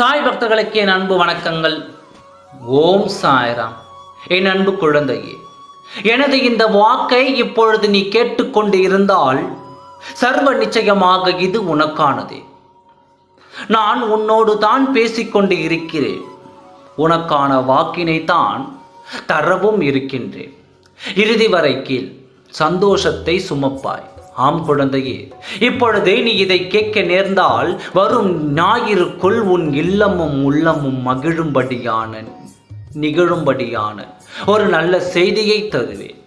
சாய் பக்தர்களுக்கு என் அன்பு வணக்கங்கள். ஓம் சாய்ராம். என் அன்பு குழந்தையே எனது இந்த வாக்கை இப்பொழுது நீ கேட்டுக்கொண்டு இருந்தால் சர்வ நிச்சயமாக இது உனக்கானதே. நான் உன்னோடு தான் பேசிக்கொண்டு இருக்கிறேன். உனக்கான வாக்கினை தான் தரவும் இருக்கின்றேன். இறுதி வரை கீழ் சந்தோஷத்தை சுமப்பாய். ஆம் குழந்தையே இப்பொழுது நீ இதை கேட்க நேர்ந்தால் வரும் ஞாயிறுக்குள் உன் இல்லமும் உள்ளமும் மகிழும்படியான நிகழும்படியான ஒரு நல்ல செய்தியை தருவேன்.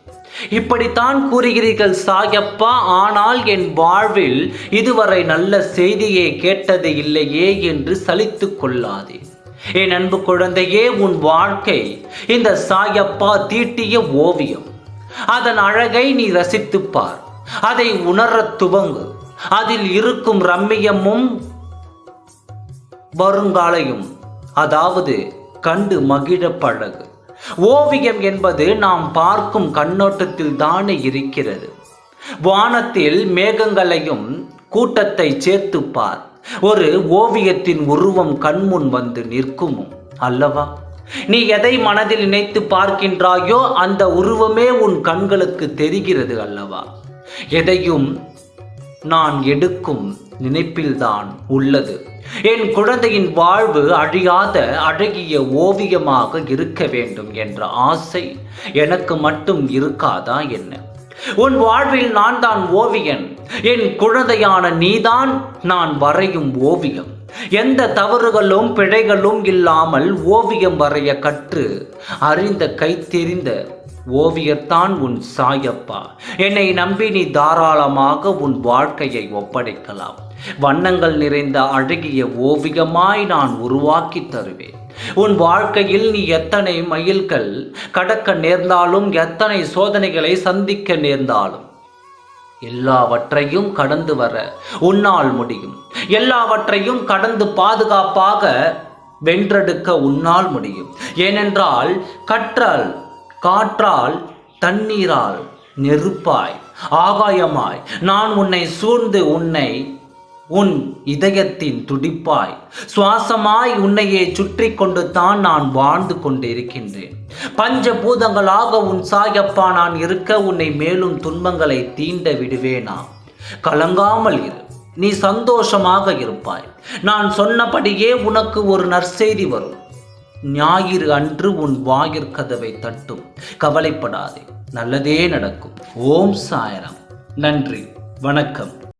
இப்படித்தான் கூறுகிறீர்கள் சாயப்பா ஆனால் என் வாழ்வில் இதுவரை நல்ல செய்தியை கேட்டது இல்லையே என்று சலித்து கொள்ளாதே. என் அன்பு குழந்தையே உன் வாழ்க்கை இந்த சாயப்பா தீட்டிய ஓவியம். அதன் அழகை நீ ரசித்துப் பார். அதை உணரத் துவங்கு. அதில் இருக்கும் ரம்மியமும் வருங்காலையும் அதாவது கண்டு மகிழ பழகு. ஓவியம் என்பது நாம் பார்க்கும் கண்ணோட்டத்தில் தானே இருக்கிறது. வானத்தில் மேகங்களையும் கூட்டத்தை சேர்த்து பார். ஒரு ஓவியத்தின் உருவம் கண்முன் வந்து நிற்கும்? அல்லவா? நீ எதை மனதில் நினைத்து பார்க்கின்றாயோ அந்த உருவமே உன் கண்களுக்கு தெரிகிறது அல்லவா? எதையும் நான் எடுக்கும் நினைப்பில்தான் உள்ளது. என் குழந்தையின் வாழ்வு அழியாத அழகிய ஓவியமாக இருக்க வேண்டும் என்ற ஆசை எனக்கு மட்டும் இருக்காதா என்ன? உன் வாழ்வில் நான் தான் ஓவியன். என் குழந்தையான நீதான் நான் வரையும் ஓவியம். எந்த தவறுகளும் பிழைகளும் இல்லாமல் ஓவியம் வரைய கற்று அறிந்த கைத்தெறிந்த ஓவியத்தான் உன் சாயப்பா. என்னை நம்பி நீ தாராளமாக உன் வாழ்க்கையை ஒப்படைக்கலாம். வண்ணங்கள் நிறைந்த அழகிய ஓவியமாய் நான் உருவாக்கி தருவேன். உன் வாழ்க்கையில் நீ எத்தனை மயில்கள் கடக்க நேர்ந்தாலும் எத்தனை சோதனைகளை சந்திக்க நேர்ந்தாலும் எல்லாவற்றையும் கடந்து வர உன்னால் முடியும். எல்லாவற்றையும் கடந்து பாதுகாப்பாக வென்றெடுக்க உன்னால் முடியும். ஏனென்றால் கற்றால் காற்றால் தண்ணீரால் நெருப்பாய். ஆகாயமாய் நான் உன்னை சூழ்ந்து உன்னை உன் இதயத்தின் துடிப்பாய். சுவாசமாய் உன்னையே சுற்றி கொண்டு தான் நான் வாழ்ந்து கொண்டிருக்கின்றேன். பஞ்ச பூதங்களாக உன் சாயப்பா நான் இருக்க உன்னை மேலும் துன்பங்களை தீண்ட விடுவேனா? கலங்காமல் இரு நீ சந்தோஷமாக இருப்பாய். நான் சொன்னபடியே உனக்கு ஒரு நற்செய்தி வரும். ஞாயிறு அன்று உன் வாயிற்கதவை தட்டும். கவலைப்படாதே நல்லதே நடக்கும். ஓம் சாயரம். நன்றி வணக்கம்.